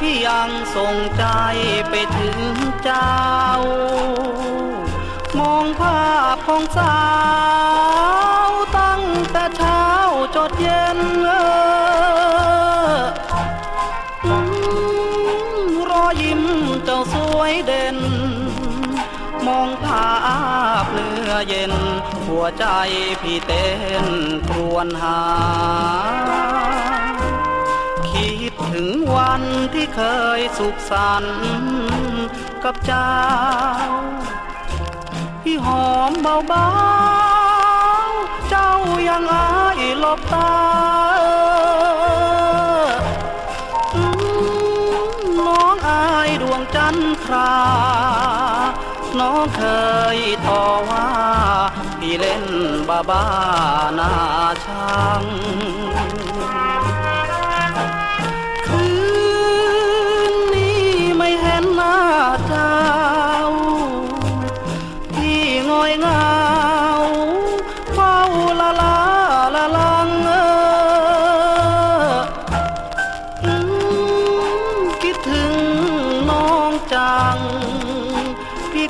ถึงอยู่ไกลพี่ยังส่งใจไปถึงเจ้า มองภาพของสาวตั้งแต่เช้าจดเย็นเออรอยยิ้มเจ้าสวยเด่น มองภาพเนื้อเย็น หัวใจพี่เต้นครวญหา วันที่เคยสุขสันต์กับเจ้า พี่หอมเบาๆเจ้ายังอายหลบตาอืมน้องอายดวงจันทรา น้องเคยต่อว่าพี่เล่นบ้าบ้าหน้าช่าง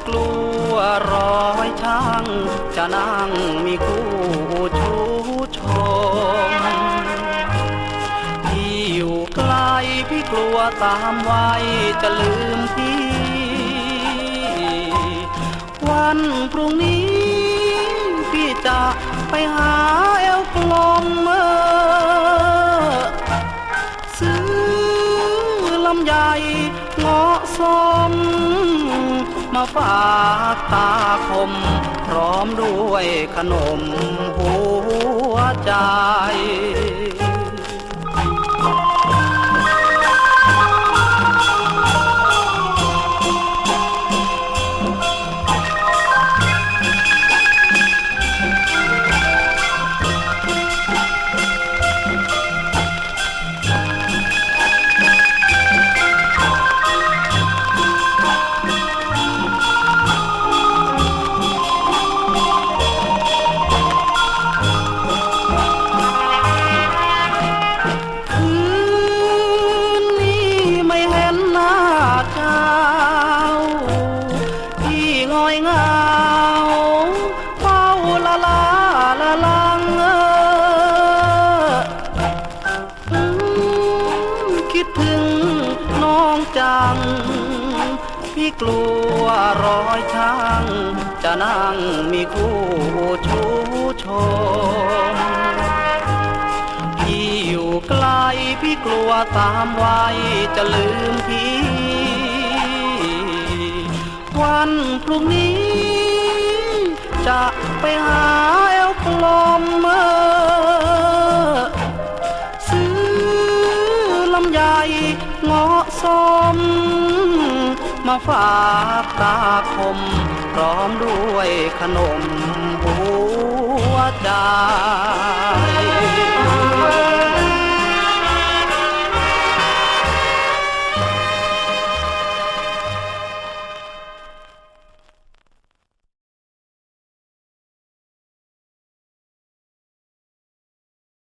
กลัวร้อยช่างจะนั่งมีคู่ชูชมพี่อยู่ไกลพี่กลัวตามไว้จะลืมพี่ วันพรุ่งนี้พี่จะไปหา มาฝากตาคม พร้อมด้วยขนมหัวใจ อยเงาเฝ้าละลาละลังเออคิดถึงน้องจัง พี่กลัวร้อยช่าง จะนั่งมีคู่ชูชม พี่อยู่ไกลพี่กลัวตามไว้จะลืมพี่ วันพรุ่งนี้ จะไปหาเอลกลอมเออซื้อลำไยเงาะสม มาฝากตาคม พร้อมด้วยขนมหัวใจ